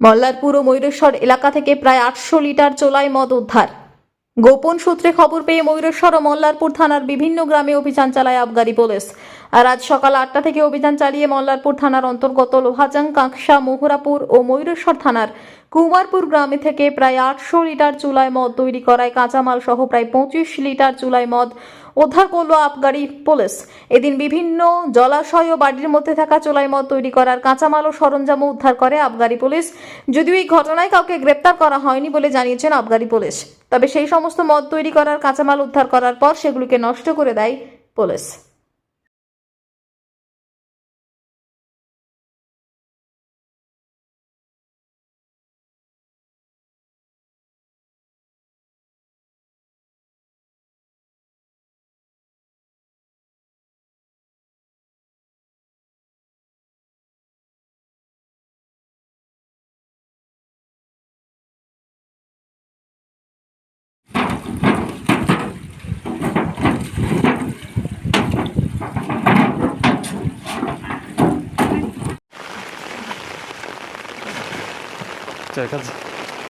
মল্লারপুর ও ময়ূরেশ্বর এলাকা থেকে প্রায় আটশো লিটার চোলাই মদ উদ্ধার। গোপন সূত্রে খবর পেয়ে ময়ূরেশ্বর ও মল্লারপুর থানার বিভিন্ন গ্রামে অভিযান চালায় আবগারি পুলিশ। আর আজ সকাল আটটা থেকে অভিযান চালিয়ে মল্লারপুর থানার অন্তর্গত লোহাজাং কাঁকসা মহুরাপুর ও ময়ূরেশ্বর থানার কুমারপুর গ্রামে থেকে প্রায় আটশো লিটার চুলায় মদ তৈরি করায় কাঁচামাল সহ প্রায় পঁচিশ লিটার চুলায় মদ উদ্ধার করল আবগারি পুলিশ। এদিন বিভিন্ন জলাশয় ও বাড়ির মধ্যে থাকা চোলাই মদ তৈরি করার কাঁচামাল ও সরঞ্জামও উদ্ধার করে আবগারি পুলিশ। যদিও এই ঘটনায় কাউকে গ্রেপ্তার করা হয়নি বলে জানিয়েছেন আবগারি পুলিশ। তবে সেই সমস্ত মদ তৈরি করার কাঁচামাল উদ্ধার করার পর সেগুলিকে নষ্ট করে দেয় পুলিশ। 再看